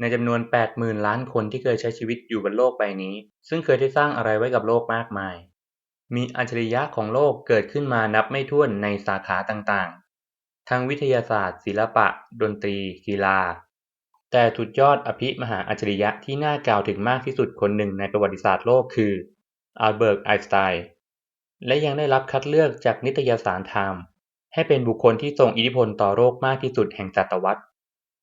ในจำนวน 80,000 ล้านคนที่เคยใช้ชีวิตอยู่บนโลกใบนี้ ซึ่งเคยได้สร้างอะไรไว้กับโลกมากมาย มีอัจฉริยะของโลกเกิดขึ้นมานับไม่ถ้วนในสาขาต่างๆ ทั้งวิทยาศาสตร์ ศิลปะ ดนตรี กีฬา แต่สุดยอดอภิมหาอัจฉริยะที่น่ากล่าวถึงมากที่สุดคนหนึ่งในประวัติศาสตร์โลกคืออัลเบิร์ตไอน์สไตน์และยังได้รับคัดเลือกจากนิตยสารไทม์ให้เป็นบุคคลที่ทรงอิทธิพลต่อโลกมากที่สุดแห่งศตวรรษ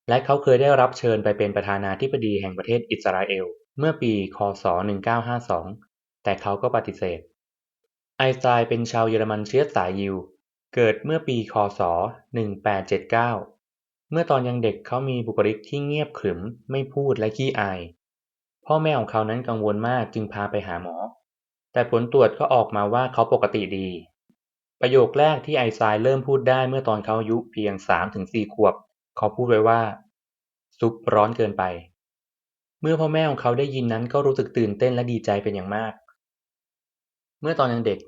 และเขาเคยได้รับเชิญไปเป็นประธานาธิบดีแห่งประเทศอิสราเอลเมื่อปี ค.ศ.1952 แต่เขาก็ปฏิเสธ ไอน์สไตน์เป็นชาวเยอรมันเชื้อสายยิว เกิดเมื่อปี ค.ศ.1879 เมื่อตอนยังเด็กเขามีบุคลิกที่เงียบขรึม ไม่พูดและขี้อาย พ่อแม่ของเขานั้นกังวลมากจึงพาไปหาหมอ แต่ผลตรวจก็ออกมาว่าเขาปกติดี ประโยคแรกที่ไอน์สไตน์เริ่มพูดได้เมื่อตอนเขาอายุเพียง 3-4 ขวบ เขาพูดไว้ว่า ซุปร้อนเกินไป เมื่อพ่อแม่ของเขาได้ยินนั้นก็รู้สึกตื่นเต้นและดีใจเป็นอย่างมาก เมื่อตอนยังเด็ก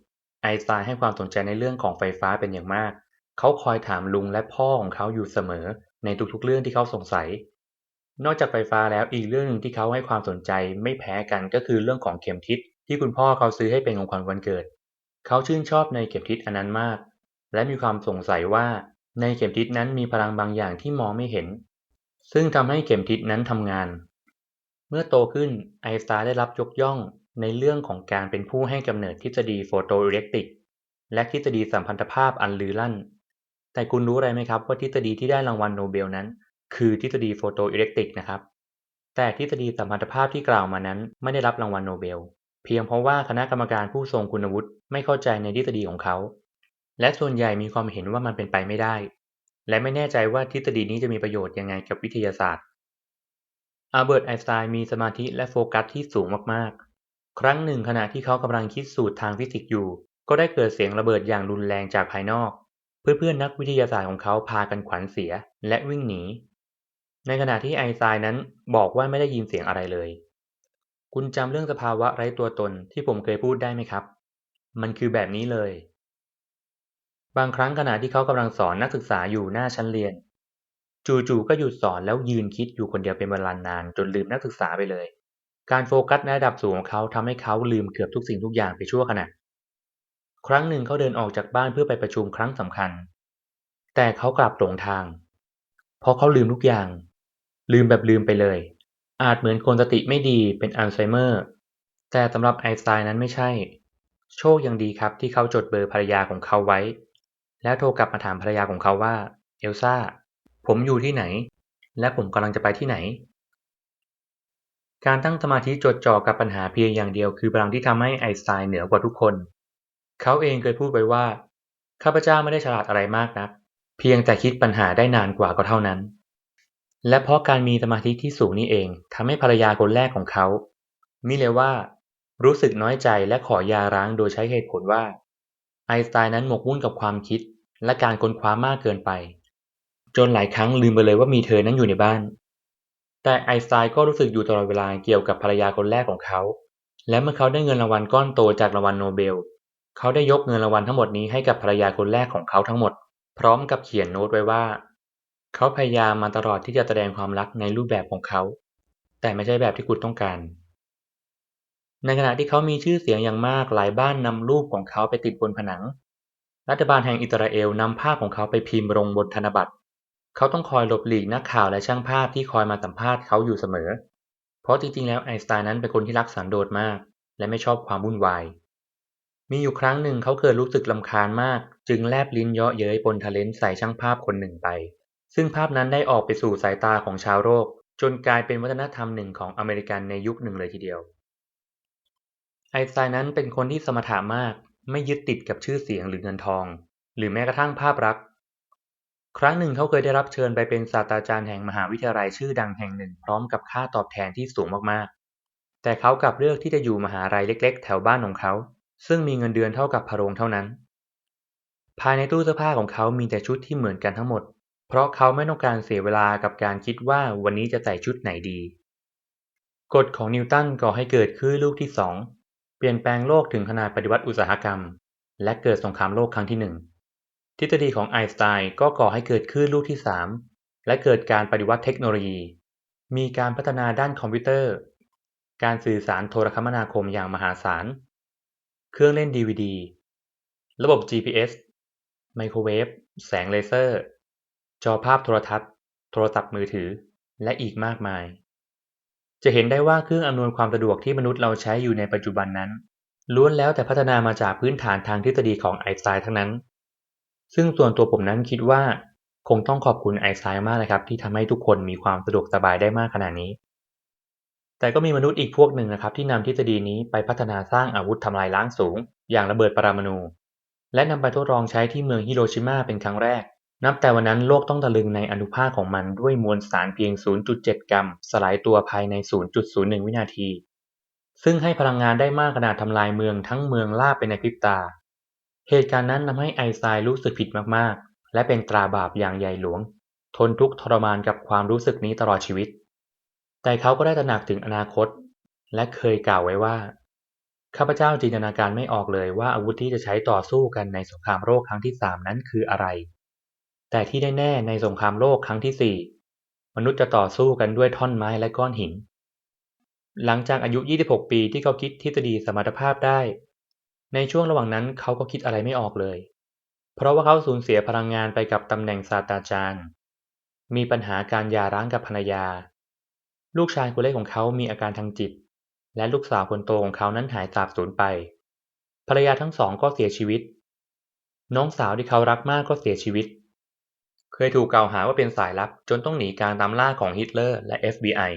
ไอน์สไตน์ให้ความสนใจในเรื่องของไฟฟ้าเป็นอย่างมาก เขาคอยถามลุงและพ่อของเขาอยู่เสมอ ในทุกๆเรื่องที่เขาสงสัย นอกจากไฟฟ้าแล้วอีกเรื่องหนึ่งที่เขาให้ความสนใจไม่แพ้กันก็คือเรื่องของเข็มทิศที่คุณพ่อเขาซื้อให้เป็นของขวัญวันเกิด เขาชื่นชอบในเข็มทิศอันนั้นมาก และมีความสงสัยว่า ในเข็มทิศนั้นมีพลังบางอย่างที่มองไม่เห็น ซึ่งทำให้เข็มทิศนั้นทำงาน เมื่อโตขึ้นไอสไตน์ได้รับยกย่องในเรื่องของการเป็นผู้ให้กำเนิดทฤษฎีโฟโตอิเล็กตริก และทฤษฎีสัมพันธภาพอันลือลั่น แต่คุณรู้อะไรไหมครับว่าทฤษฎีที่ได้รางวัลโนเบลนั้น คือทฤษฎีโฟโตอิเล็กตริกนะครับ แต่ทฤษฎีสัมพันธภาพที่กล่าวมานั้นไม่ได้รับรางวัลโนเบล เพียงเพราะว่าคณะกรรมการผู้ทรงคุณวุฒิไม่เข้าใจในทฤษฎีของเขา และส่วนใหญ่มีความเห็นว่ามันเป็นไปไม่ได้ และไม่แน่ใจว่าทฤษฎีนี้จะมีประโยชน์ยังไงกับวิทยาศาสตร์อัลเบิร์ตไอน์สไตน์มีสมาธิและโฟกัสที่สูงมากๆ ครั้งหนึ่งขณะที่เขากำลังคิดสูตรทางฟิสิกส์อยู่ ก็ได้เกิดเสียงระเบิดอย่างรุนแรงจากภายนอก เพื่อนๆนักวิทยาศาสตร์ของเขาพากันขวัญเสียและวิ่งหนี ในขณะที่ไอน์สไตน์นั้นบอกว่าไม่ได้ยินเสียงอะไรเลย คุณจำเรื่องสภาวะไร้ตัวตนที่ผมเคยพูดได้ไหมครับ มันคือแบบนี้เลย บางครั้งขณะที่เขากำลังสอนนักศึกษาอยู่หน้าชั้นเรียน จู่ๆก็หยุดสอนแล้วยืนคิดอยู่คนเดียวเป็นเวลานานจนลืมนักศึกษาไปเลย การโฟกัสในระดับสูงของเขาทำให้เขาลืมเกือบทุกสิ่งทุกอย่างไปชั่วขณะครั้งหนึ่งเขาเดินออกจากบ้านเพื่อไปประชุมครั้งสำคัญ แต่เขากลับหลงทาง เพราะเขาลืมทุกอย่าง ลืมแบบลืมไปเลย อาจเหมือนคนสติไม่ดีเป็นอัลไซเมอร์ แต่สำหรับไอน์สไตน์นั้นไม่ใช่ โชคยังดีครับที่เขาจดเบอร์ภรรยาของเขาไว้ แล้วโทรกลับมาถามภรรยาของเขาว่า เอลซ่า ผมอยู่ที่ไหน และผมกำลังจะไปที่ไหน การตั้งสมาธิจดจ่อกับปัญหาเพียงอย่างเดียว คือพลังที่ทำให้ไอน์สไตน์เหนือกว่าทุกคน เขาเองเคยพูดไว้ว่า ข้าพเจ้าไม่ได้ฉลาดอะไรมากนัก เพียงแต่คิดปัญหาได้นานกว่าก็เท่านั้น และเพราะการมีสมาธิที่สูงนี่เองทำให้ภรรยาคนแรกของเขามิเลว่า รู้สึกน้อยใจและขอยาร้างโดยใช้เหตุผลว่า ไอน์สไตน์นั้นหมกมุ่นกับความคิดและการค้นคว้ามากเกินไป จนหลายครั้งลืมไปเลยว่ามีเธอนั้นอยู่ในบ้าน แต่ไอน์สไตน์ก็รู้สึกอยู่ตลอดเวลาเกี่ยวกับภรรยาคนแรกของเขา และเมื่อเขาได้เงินรางวัลก้อนโตจากรางวัลโนเบล เขาได้ยกเงินรางวัลทั้งหมดนี้ให้กับภรรยาคนแรกของเขาทั้งหมด พร้อมกับเขียนโน้ตไว้ว่า เขาพยายามมาตลอดที่จะแสดงความรักในรูปแบบของเขา แต่ไม่ใช่แบบที่คุณต้องการ ในขณะที่เขามีชื่อเสียงอย่างมากหลายบ้านนำรูปของเขาไปติดบนผนัง รัฐบาลแห่งอิสราเอลนำภาพของเขาไปพิมพ์ลงบนธนบัตร เขาต้องคอยหลบหลีกนักข่าวและช่างภาพที่คอยมาสัมภาษณ์เขาอยู่เสมอ เพราะจริงๆ แล้วไอน์สไตน์นั้นเป็นคนที่รักสันโดษมาก และไม่ชอบความวุ่นวาย มีอยู่ครั้งหนึ่งเขาเกิดรู้สึกรำคาญมาก จึงแลบลิ้นเยาะเย้ยปนทะเลนใส่ช่างภาพคนหนึ่งไป ซึ่งภาพนั้นได้ออกไปสู่สายตาของชาวโลกจนกลายเป็นวัฒนธรรมหนึ่งของอเมริกันในยุคหนึ่งเลยทีเดียว น์สไตน์นั้นเป็นคนที่สมถะมาก ไม่ยึดติดกับชื่อเสียงหรือเงินทอง หรือแม้กระทั่งภาพลักษณ์ ครั้งหนึ่งเขาเคยได้รับเชิญไปเป็นศาสตราจารย์แห่งมหาวิทยาลัยชื่อดังแห่งหนึ่ง พร้อมกับค่าตอบแทนที่สูงมากๆ แต่เขากลับเลือกที่จะอยู่มหาลัยเล็ก ๆ แถวบ้านของเขา ซึ่งมีเงินเดือนเท่ากับพะโรงเท่านั้น ภายในตู้เสื้อผ้าของเขามีแต่ชุดที่เหมือนกันทั้งหมด เพราะเขาไม่ต้องการเสียเวลากับการคิดว่าวันนี้จะใส่ชุดไหนดีกฎของนิวตันก่อให้เกิดคลื่นลูกที่สอง เปลี่ยนแปลงโลกถึงขนาดปฏิวัติอุตสาหกรรม และเกิดสงครามโลกครั้งที่หนึ่งทฤษฎีของไอน์สไตน์ก็ก่อให้เกิดคลื่นลูกที่สามและเกิดการปฏิวัติเทคโนโลยี มีการพัฒนาด้านคอมพิวเตอร์ การสื่อสารโทรคมนาคมอย่างมหาศาล เครื่องเล่นดีวดีระบบ GPS ไมโครเวฟ แสงเลเซอร์ จอภาพโทรทัศน์ โทรศัพท์มือถือ และอีกมากมาย จะเห็นได้ว่าเครื่องอำนวยความสะดวกที่มนุษย์เราใช้อยู่ในปัจจุบันนั้น ล้วนแล้วแต่พัฒนามาจากพื้นฐานทางทฤษฎีของไอน์สไตน์ทั้งนั้น ซึ่งส่วนตัวผมนั้นคิดว่า คงต้องขอบคุณไอน์สไตน์มากนะครับ ที่ทำให้ทุกคนมีความสะดวกสบายได้มากขนาดนี้ แต่ก็มีมนุษย์อีกพวกหนึ่งนะครับ ที่นำทฤษฎีนี้ไปพัฒนาสร้างอาวุธทำลายล้างสูง อย่างระเบิดปรมาณูและนำไปทดลองใช้ที่เมืองฮิโรชิมาเป็นครั้งแรก นับแต่วันนั้นโลกต้องตะลึงในอนุภาคของมันด้วยมวลสารเพียง 0.7 กรัม สลายตัวภายใน 0.01 วินาที ซึ่งให้พลังงานได้มากขนาดทำลายเมืองทั้งเมืองล่าไปในพริบตา เหตุการณ์นั้นทำให้ไอน์ไตน์รู้สึกผิดมากๆ และเป็นตราบาปอย่างใหญ่หลวง ทนทุกข์ทรมานกับความรู้สึกนี้ตลอดชีวิต แต่เขาก็ได้ตระหนักถึงอนาคต และเคยกล่าวไว้ว่า ข้าพเจ้าจินตนาการไม่ออกเลยว่าอาวุธที่จะใช้ต่อสู้กันในสงครามโลกครั้งที่สามนั้นคืออะไร แต่ที่แน่ๆในสงครามโลกครั้งที่สี่มนุษย์จะต่อสู้กันด้วยท่อนไม้และก้อนหิน หลังจากอายุ 26 ปีที่เขาคิดทฤษฎีสมรรถภาพได้ ในช่วงระหว่างนั้นเขาก็คิดอะไรไม่ออกเลย เพราะว่าเขาสูญเสียพลังงานไปกับตำแหน่งศาสตราจารย์ มีปัญหาการหย่าร้างกับภรรยา ลูกชายคนเล็กของเขามีอาการทางจิต และลูกสาวคนโตของเขานั้นหายสาบสูญไป ภรรยาทั้งสองก็เสียชีวิต น้องสาวที่เขารักมากก็เสียชีวิต เคยถูกกล่าวหาว่าเป็นสายลับจนต้องหนีการตามล่าของฮิตเลอร์และ FBI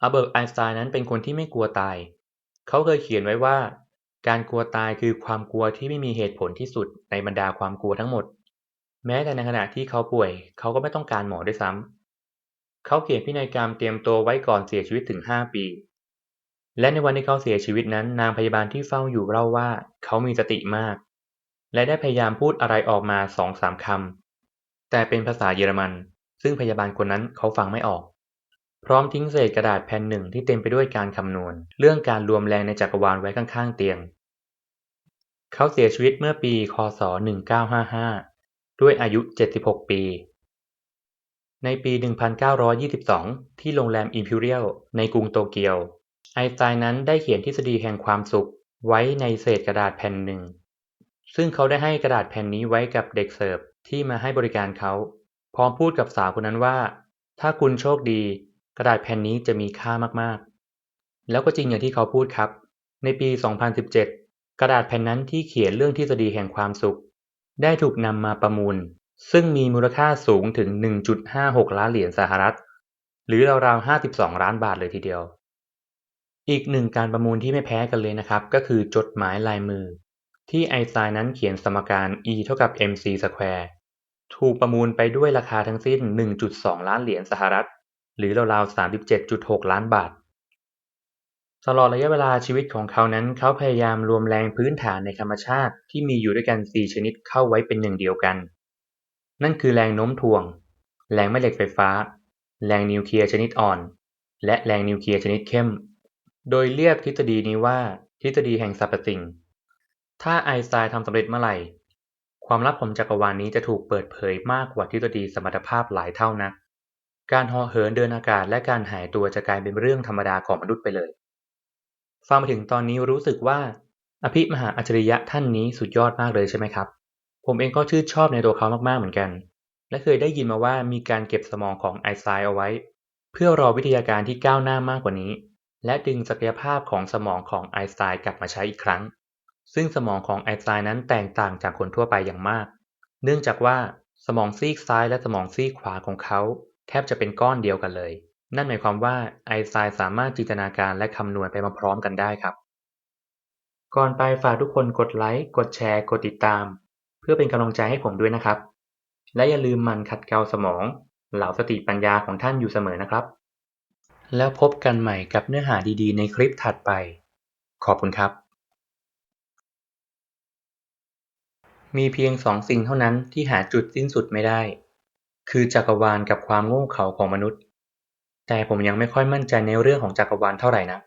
อัลเบิร์ตไอน์สไตน์นั้นเป็นคนที่ไม่กลัวตาย เขาเคยเขียนไว้ว่า การกลัวตายคือความกลัวที่ไม่มีเหตุผลที่สุดในบรรดาความกลัวทั้งหมด แม้แต่ในขณะที่เขาป่วย เขาก็ไม่ต้องการหมอด้วยซ้ำเขาเขียนพินัยกรรมเตรียมตัวไว้ก่อนเสียชีวิตถึง 5 ปี และในวันที่เขาเสียชีวิตนั้น นางพยาบาลที่เฝ้าอยู่เล่าว่า เขามีสติมาก และได้พยายามพูดอะไรออกมาสองสามคำ แต่เป็นภาษาเยอรมัน ซึ่งพยาบาลคนนั้นเขาฟังไม่ออก พร้อมทิ้งเศษกระดาษแผ่นหนึ่งที่เต็มไปด้วยการคำนวณ เรื่องการรวมแรงในจักรวาลไว้ข้างๆเตียง เขาเสียชีวิตเมื่อปี ค.ศ.1955 ด้วยอายุ 76 ปี ในปี 1922 ที่โรงแรมอิมพีเรียลในกรุงโตเกียว ไอน์สไตน์นั้นได้เขียนทฤษฎีแห่งความสุขไว้ในเศษกระดาษแผ่นหนึ่ง ซึ่งเขาได้ให้กระดาษแผ่นนี้ไว้กับเด็กเสิร์ฟ ที่มาให้บริการเขา พร้อมพูดกับสาวคนนั้นว่า ถ้าคุณโชคดี กระดาษแผ่นนี้จะมีค่ามากๆ แล้วก็จริงอย่างที่เขาพูดครับ ในปี 2017 กระดาษแผ่นนั้นที่เขียนเรื่องทฤษฎีแห่งความสุข ได้ถูกนำมาประมูล ซึ่งมีมูลค่าสูงถึง 1.56 ล้านเหรียญสหรัฐ หรือราวๆ 52 ล้านบาทเลยทีเดียวอีกหนึ่งการประมูลที่ไม่แพ้กันเลยนะครับ ก็คือจดหมายลายมือ ที่ไอน์สไตน์นั้นเขียนสมการ E เท่ากับ mc สแควร์ถูกประมูลไปด้วยราคาทั้งสิ้น 1.2 ล้านเหรียญสหรัฐ หรือราวๆ 37.6 ล้านบาท ตลอดระยะเวลาชีวิตของเขานั้น เขาพยายามรวมแรงพื้นฐานในธรรมชาติที่มีอยู่ด้วยกัน 4 ชนิดเข้าไว้เป็นหนึ่งเดียวกัน นั่นคือแรงโน้มถ่วง แรงแม่เหล็กไฟฟ้า แรงนิวเคลียร์ชนิดอ่อน และแรงนิวเคลียร์ชนิดเข้ม โดยเรียกทฤษฎีนี้ว่า ทฤษฎีแห่งสรรพสิ่ง ถ้าไอน์สไตน์ทำสำเร็จเมื่อไหร่ ความลับของจักรวาลนี้จะถูกเปิดเผยมากกว่าทฤษฎีสมรรถภาพหลายเท่านัก การหาะเหินเดินอากาศและการหายตัวจะกลายเป็นเรื่องธรรมดาของมนุษย์ไปเลย ฟังมาถึงตอนนี้รู้สึกว่า อภิมหาอัจฉริยะท่านนี้สุดยอดมากเลยใช่ไหมครับ ผมเองก็ชื่นชอบในตัวเขามากๆเหมือนกัน และเคยได้ยินมาว่ามีการเก็บสมองของไอน์สไตน์เอาไว้ เพื่อรอวิทยาการที่ก้าวหน้ามากกว่านี้ และดึงศักยภาพของสมองของไอน์สไตน์กลับมาใช้อีกครั้ง ซึ่งสมองของไอน์สไตน์นั้นแตกต่างจากคนทั่วไปอย่างมาก เนื่องจากว่าสมองซีกซ้ายและสมองซีกขวาของเขาแทบจะเป็นก้อนเดียวกันเลย นั่นหมายความว่าไอน์สไตน์สามารถจินตนาการและคำนวณไปพร้อมๆกันได้ครับ ก่อนไปฝากทุกคนกดไลค์ กดแชร์ กดติดตาม เพื่อเป็นกำลังใจให้ผมด้วยนะครับ และอย่าลืมมันขัดเกลาสมอง เหล่าสติปัญญาของท่านอยู่เสมอนะครับ แล้วพบกันใหม่กับเนื้อหาดีๆ ในคลิปถัดไป ขอบคุณครับ มีเพียงสองสิ่งเท่านั้นที่หาจุดสิ้นสุดไม่ได้ คือจักรวาลกับความโง่เขลาของมนุษย์ แต่ผมยังไม่ค่อยมั่นใจในเรื่องของจักรวาลเท่าไหร่นะ